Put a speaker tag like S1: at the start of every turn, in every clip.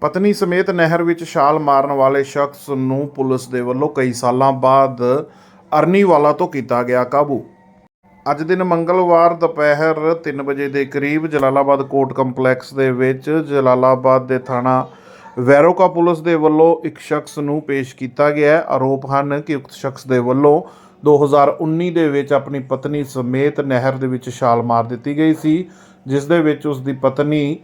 S1: ਪਤਨੀ ਸਮੇਤ ਨਹਿਰ ਵਿੱਚ ਛਾਲ ਮਾਰਨ ਵਾਲੇ ਸ਼ਖਸ ਨੂੰ ਪੁਲਿਸ ਦੇ ਵੱਲੋਂ ਕਈ ਸਾਲਾਂ ਬਾਅਦ ਅਰਨੀਵਾਲਾ ਤੋਂ ਕੀਤਾ ਗਿਆ ਕਾਬੂ। ਅੱਜ ਦਿਨ ਮੰਗਲਵਾਰ ਦੁਪਹਿਰ 3 ਵਜੇ ਦੇ ਕਰੀਬ ਜਲਾਲਾਬਾਦ ਕੋਰਟ ਕੰਪਲੈਕਸ ਦੇ ਵਿੱਚ ਜਲਾਲਾਬਾਦ ਦੇ ਥਾਣਾ ਵੈਰੋਕਾ ਪੁਲਿਸ ਦੇ ਵੱਲੋਂ ਇੱਕ ਸ਼ਖਸ ਨੂੰ ਪੇਸ਼ ਕੀਤਾ ਗਿਆ ਹੈ। ਆਰੋਪ ਹਨ ਕਿ ਉਕਤ ਸ਼ਖਸ ਦੇ ਵੱਲੋਂ 2019 ਦੇ ਵਿੱਚ ਆਪਣੀ ਪਤਨੀ ਸਮੇਤ ਨਹਿਰ ਦੇ ਵਿੱਚ ਛਾਲ ਮਾਰ ਦਿੱਤੀ ਗਈ ਸੀ, ਜਿਸ ਦੇ ਵਿੱਚ ਉਸ ਦੀ ਪਤਨੀ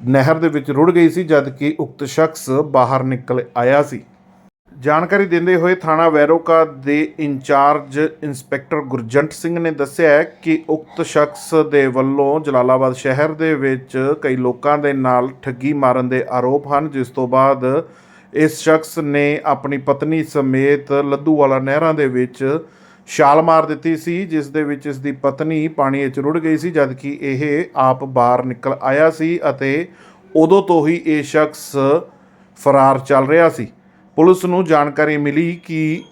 S1: ਨਹਿਰ ਦੇ ਵਿੱਚ ਰੁੜ ਗਈ ਸੀ ਜਦਕਿ ਉਕਤ ਸ਼ਖਸ ਬਾਹਰ ਨਿਕਲ ਆਇਆ ਸੀ। ਜਾਣਕਾਰੀ ਦਿੰਦੇ ਹੋਏ ਥਾਣਾ ਵੈਰੋਕਾ ਦੇ ਇੰਚਾਰਜ ਇੰਸਪੈਕਟਰ ਗੁਰਜੰਟ ਸਿੰਘ ਨੇ ਦੱਸਿਆ ਕਿ ਉਕਤ ਸ਼ਖਸ ਦੇ ਵੱਲੋਂ ਜਲਾਲਾਬਾਦ ਸ਼ਹਿਰ ਦੇ ਵਿੱਚ ਕਈ ਲੋਕਾਂ ਦੇ ਨਾਲ ਠੱਗੀ ਮਾਰਨ ਦੇ ਆਰੋਪ ਹਨ, ਜਿਸ ਤੋਂ ਬਾਅਦ ਇਸ ਸ਼ਖਸ ਨੇ ਆਪਣੀ ਪਤਨੀ ਸਮੇਤ ਲੱਦੂਵਾਲਾ ਨਹਿਰਾਂ ਦੇ ਵਿੱਚ ਛਾਲ ਮਾਰ ਦਿੱਤੀ ਸੀ, ਜਿਸ ਦੇ ਵਿੱਚ ਇਸ ਦੀ ਪਤਨੀ ਪਾਣੀ ਵਿੱਚ ਰੁੜ ਗਈ ਸੀ, ਜਦਕਿ ਇਹ ਆਪ ਬਾਹਰ ਨਿਕਲ ਆਇਆ ਸੀ ਅਤੇ ਉਦੋਂ ਤੋਂ ਹੀ ਇਹ ਸ਼ਖਸ ਫਰਾਰ ਚੱਲ ਰਿਹਾ ਸੀ। ਪੁਲਿਸ ਨੂੰ ਜਾਣਕਾਰੀ ਮਿਲੀ ਕਿ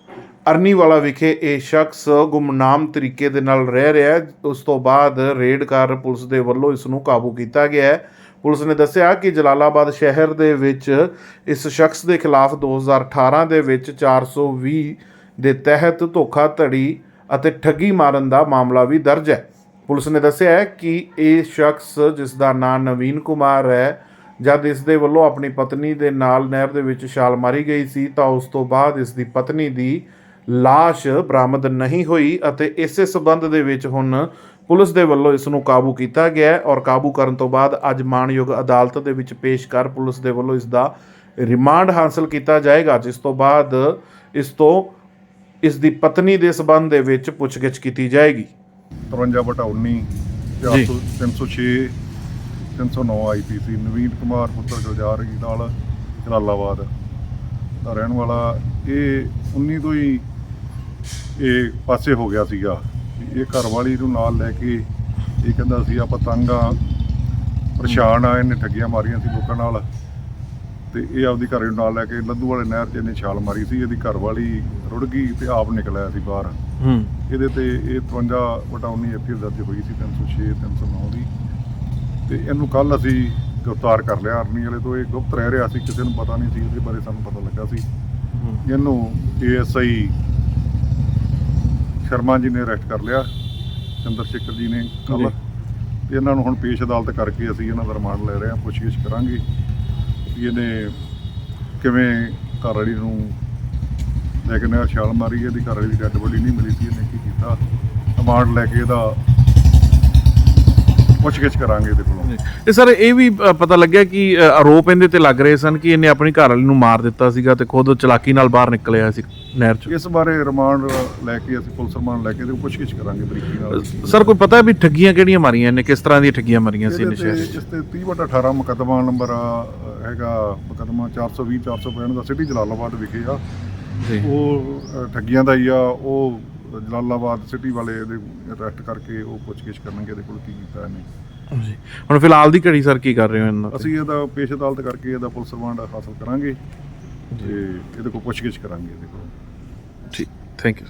S1: ਅਰਨੀਵਾਲਾ ਵਿਖੇ ਇਹ ਸ਼ਖਸ ਗੁੰਮਨਾਮ ਤਰੀਕੇ ਦੇ ਨਾਲ ਰਹਿ ਰਿਹਾ ਹੈ। ਉਸ ਤੋਂ ਬਾਅਦ ਰੇਡ ਕਰ ਪੁਲਿਸ ਦੇ ਵੱਲੋਂ ਇਸ ਨੂੰ ਕਾਬੂ ਕੀਤਾ ਗਿਆ ਹੈ। ਪੁਲਿਸ ਨੇ ਦੱਸਿਆ ਕਿ ਜਲਾਲਾਬਾਦ ਸ਼ਹਿਰ ਦੇ ਵਿੱਚ ਇਸ ਸ਼ਖਸ ਦੇ ਖਿਲਾਫ 2018 ਦੇ ਵਿੱਚ 420 ਦੇ ਤਹਿਤ ਧੋਖਾਧੜੀ ਅਤੇ ਠੱਗੀ ਮਾਰਨ ਦਾ ਮਾਮਲਾ ਵੀ ਦਰਜ ਹੈ। ਪੁਲਿਸ ਨੇ ਦੱਸਿਆ ਹੈ ਕਿ ਇਹ ਸ਼ਖਸ, ਜਿਸ ਦਾ ਨਾਮ ਨਵੀਨ ਕੁਮਾਰ ਹੈ, ਜਦ ਇਸ ਦੇ ਵੱਲੋਂ ਆਪਣੀ ਪਤਨੀ ਦੇ ਨਾਲ ਨਹਿਰ ਦੇ ਵਿੱਚ ਛਾਲ ਮਾਰੀ ਗਈ ਸੀ, ਤਾਂ ਉਸ ਤੋਂ ਬਾਅਦ ਇਸ ਦੀ ਪਤਨੀ ਦੀ ਲਾਸ਼ ਬਰਾਮਦ ਨਹੀਂ ਹੋਈ ਅਤੇ ਇਸੇ ਸਬੰਧ ਦੇ ਵਿੱਚ ਹੁਣ ਪੁਲਿਸ ਦੇ ਵੱਲੋਂ ਇਸ ਨੂੰ ਕਾਬੂ ਕੀਤਾ ਗਿਆ ਔਰ ਕਾਬੂ ਕਰਨ ਤੋਂ ਬਾਅਦ ਅੱਜ ਮਾਣਯੋਗ ਅਦਾਲਤ ਦੇ ਵਿੱਚ ਪੇਸ਼ ਕਰ ਪੁਲਿਸ ਦੇ ਵੱਲੋਂ ਇਸ ਦਾ ਰਿਮਾਂਡ ਹਾਸਲ ਕੀਤਾ ਜਾਏਗਾ, ਜਿਸ ਤੋਂ ਬਾਅਦ ਇਸ ਤੋਂ ਇਸ ਦੀ ਪਤਨੀ ਦੇ ਸਬੰਧ ਦੇ ਵਿੱਚ ਪੁੱਛਗਿੱਛ ਕੀਤੀ ਜਾਏਗੀ।
S2: 53 ਬਟਾ 19
S1: ਜੀ।
S2: 306 309 ਆਈਪੀਸੀ ਨਵੀਨ ਕੁਮਾਰ ਪੁੱਤਰ ਗੁਲਜ਼ਾਰ ਜੀ ਨਾਲ ਜਲਾਲਾਬਾਦ ਦਾ ਰਹਿਣ ਵਾਲਾ। ਇਹ 19 ਤੋਂ ਹੀ ਇਹ ਪਾਸੇ ਹੋ ਗਿਆ ਸੀਗਾ। ਵੀ ਇਹ ਘਰ ਵਾਲੀ ਨੂੰ ਨਾਲ ਲੈ ਕੇ ਇਹ ਕਹਿੰਦਾ ਸੀ ਆਪਾਂ ਤੰਗ ਆ ਪਰੇਸ਼ਾਨ ਆ ਇਹਨੇ ਠੱਗੀਆਂ ਮਾਰੀਆਂ ਸੀ ਲੋਕਾਂ ਨਾਲ। ਤੇ ਇਹ ਆਪਦੀ ਘਰ ਨੂੰ ਨਾਲ ਲੈ ਕੇ ਲੱਦੂ ਵਾਲੇ ਨਹਿਰ 'ਚ ਇਹਨੇ ਛਾਲ ਮਾਰੀ ਸੀ ਇਹਦੀ ਘਰ ਵਾਲੀ ਰੁੜ ਗਈ ਤੇ ਆਪ ਨਿਕਲ ਆਇਆ ਸੀ ਬਾਹਰ।
S1: ਹੂੰ।
S2: ਇਹਦੇ ਤੇ ਇਹ 53 ਵਟਾ 19 ਐਫਆਈਆਰ ਦਰਜ ਹੋਈ ਸੀ 306 309 ਦੀ। ਤੇ ਇਹਨੂੰ ਕੱਲ ਅਸੀਂ ਗ੍ਰਿਫਤਾਰ ਕਰ ਲਿਆ ਆਰਮੀ ਵਾਲੇ ਤੋਂ। ਇਹ ਗੁਪਤ ਰਹਿ ਰਿਹਾ ਸੀ ਕਿਸੇ ਨੂੰ ਪਤਾ ਨਹੀਂ ਸੀ ਇਹਦੇ ਬਾਰੇ ਸਾਨੂੰ ਪਤਾ ਲੱਗਾ ਸੀ। ਇਹਨੂੰ ਏਐਸਆਈ ਸ਼ਰਮਾ ਜੀ ਨੇ ਅਰੈਸਟ ਕਰ ਲਿਆ ਚੰਦਰ ਸ਼ੇਖਰ ਜੀ ਨੇ ਕੱਲ ਇਹਨਾਂ ਨੂੰ ਹੁਣ ਪੇਸ਼ ਅਦਾਲਤ ਕਰਕੇ ਅਸੀਂ ਇਹਨਾਂ ਦਾ ਰਿਮਾਂਡ ਲੈ ਰਹੇ ਹਾਂ ਪੁੱਛਗਿੱਛ ਕਰਾਂਗੇ। ਵੀ ਇਹਨੇ ਕਿਵੇਂ ਘਰ ਵਾਲੀ ਨੂੰ ਲੈ ਕੇ ਨਹਿਰ ਛਾਲ ਮਾਰੀ, ਇਹਦੀ ਘਰ ਵਾਲੀ ਦੀ ਡੈੱਡ ਬੋਡੀ ਨਹੀਂ ਮਿਲੀ ਸੀ, ਇਹਨੇ ਕੀ ਕੀਤਾ? ਰਿਮਾਂਡ ਲੈ ਕੇ ਇਹਦਾ ਪੁੱਛਗਿੱਛ ਕਰਾਂਗੇ ਇਹਦੇ ਕੋਲੋਂ।
S3: ਤੇ ਸਰ ਇਹ ਵੀ ਅ, ਪਤਾ ਲੱਗਿਆ ਕਿ ਅ, ਆਰੋਪ ਇਹਦੇ ਤੇ ਲੱਗ ਰਹੇ ਸਨ ਕਿ ਇਹਨੇ ਆਪਣੀ ਘਰ ਵਾਲੀ ਨੂੰ ਮਾਰ ਦਿੱਤਾ ਸੀਗਾ ਤੇ ਖੁਦ ਚਲਾਕੀ ਨਾਲ ਬਾਹਰ ਨਿਕਲਿਆ ਸੀ ਨਹਿਰ ਚੋਂ।
S2: ਇਸ ਬਾਰੇ ਰਿਮਾਂਡ ਲੈ ਕੇ ਅਸੀਂ ਪੁਲਿਸ ਰਿਮਾਂਡ ਲੈ ਕੇ ਇਹਦੇ ਪੁੱਛਗਿੱਛ ਕਰਾਂਗੇ ਬਰੀਕੀ ਨਾਲ।
S3: ਸਰ ਕੋਈ ਪਤਾ ਵੀ ਠੱਗੀਆਂ ਕਿਹੜੀਆਂ ਮਾਰੀਆਂ ਇਹਨੇ ਕਿਸ ਤਰ੍ਹਾਂ ਦੀਆਂ ਠੱਗੀਆਂ ਮਾਰੀਆਂ ਸੀ
S2: ਇਹਦੇ ਤੇ
S3: 'ਚ?
S2: ਇਸ ਤੇ 30 ਵਟਾ 18 ਮੁਕੱਦਮਾ ਨੰਬਰ ਆ, ਹੈਗਾ ਮੁਕੱਦਮਾ 420 465 ਦਾ ਸਿਟੀ ਜਲਾਲਾਬਾਦ ਵਿਖੇ ਆ।
S3: ਜੀ।
S2: ਉਹ ਅ, ਠੱਗੀਆਂ ਦਾ ਹੀ ਆ ਉਹ ਜਲਾਲਾਬਾਦ ਸਿਟੀ ਵਾਲੇ ਇਹਦੇ ਅਰੈਸਟ ਕਰਕੇ ਉਹ ਪੁੱਛਗਿੱਛ ਕਰਨਗੇ ਇਹਦੇ ਕੋਲ ਕੀ ਕੀਤਾ ਇਹਨੇ।
S3: ਜੀ ਹੁਣ ਫਿਲਹਾਲ ਦੀ ਘੜੀ ਸਰ ਕੀ ਕਰ ਰਹੇ ਹੋ ਇਹਨਾਂ ਤੇ?
S2: ਅਸੀਂ ਇਹਦਾ ਪੇਸ਼ ਅਦਾਲਤ ਕਰਕੇ ਇਹਦਾ ਪੁਲਿਸ ਰਿਮਾਂਡ ਹਾਸਲ ਕਰਾਂਗੇ ਤੇ ਇਹਦੇ ਕੋਲ ਪੁੱਛਗਿੱਛ ਕਰਾਂਗੇ ਇਹਦੇ ਕੋਲ।
S3: ਠੀਕ। Thank you